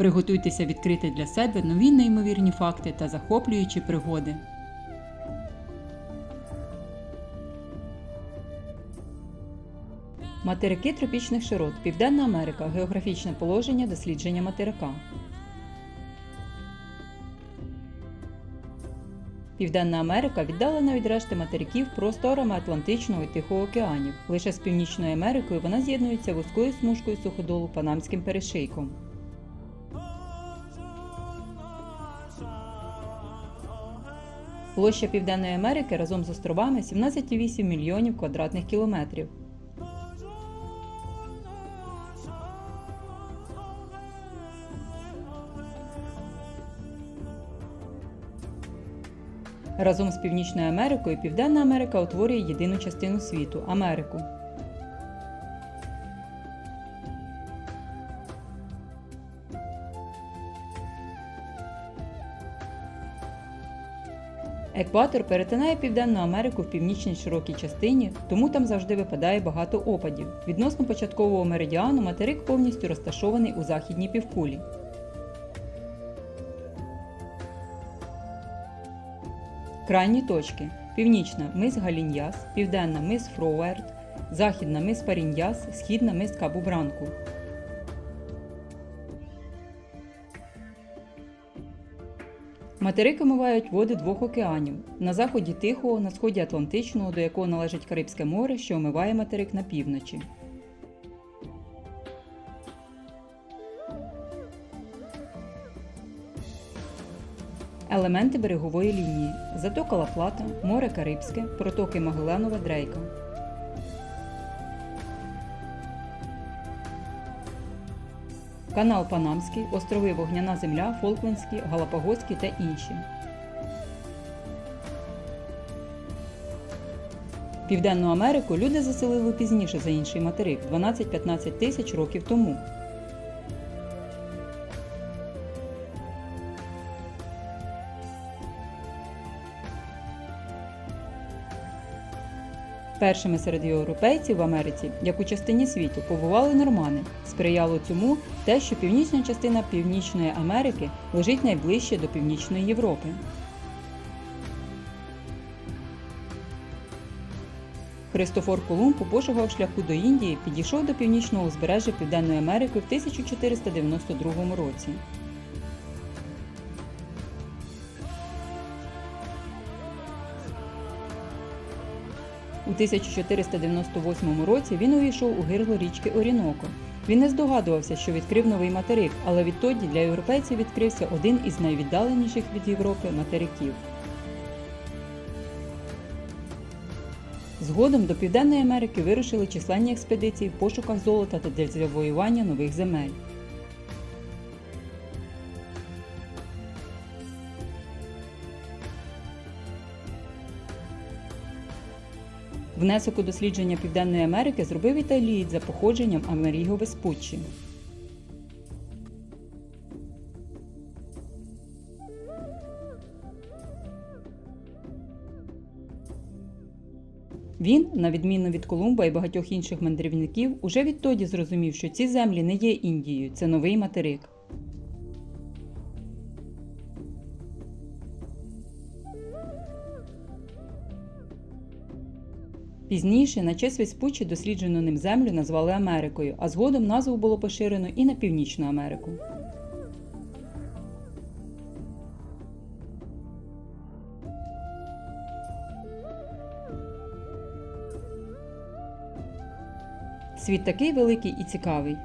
Приготуйтеся відкрити для себе нові неймовірні факти та захоплюючі пригоди. Материки тропічних широт. Південна Америка. Географічне положення дослідження материка. Південна Америка віддалена від решти материків просторами Атлантичного і Тихого океанів. Лише з Північною Америкою вона з'єднується вузькою смужкою суходолу Панамським перешийком. Площа Південної Америки разом з островами 17,8 мільйонів квадратних кілометрів. Разом з Північною Америкою Південна Америка утворює єдину частину світу Америку. Екватор перетинає Південну Америку в північній широкій частині, тому там завжди випадає багато опадів. Відносно початкового меридіану материк повністю розташований у західній півкулі. Крайні точки: північна мис Галіньяс, південна мис Фроуерт, західна мис Паріньяс, східна мис Кабу Бранку. Материки омивають води двох океанів на заході Тихого, на сході Атлантичного, до якого належить Карибське море, що омиває материк на півночі. Елементи берегової лінії затока Ла-Плата, море Карибське, протоки Магеланова Дрейка. Канал Панамський, острови Вогняна Земля, Фолклендські, Галапагоські та інші. Південну Америку люди заселили пізніше за інший материк 12-15 тисяч років тому. Першими серед європейців в Америці, як у частині світу, побували нормани. Сприяло цьому те, що північна частина Північної Америки лежить найближче до Північної Європи. Христофор Колумб у пошуках шляху до Індії підійшов до північного узбережжя Південної Америки в 1492 році. У 1498 році він увійшов у гирло річки Оріноко. Він не здогадувався, що відкрив новий материк, але відтоді для європейців відкрився один із найвіддаленіших від Європи материків. Згодом до Південної Америки вирушили численні експедиції в пошуках золота та для завоювання нових земель. Внесок у дослідження Південної Америки зробив італієць за походженням Амеріго Веспуччі. Він, на відміну від Колумба і багатьох інших мандрівників, уже відтоді зрозумів, що ці землі не є Індією, це новий материк. Пізніше на честь Веспуччі досліджену ним землю назвали Америкою, а згодом назву було поширено і на Північну Америку. Світ такий великий і цікавий.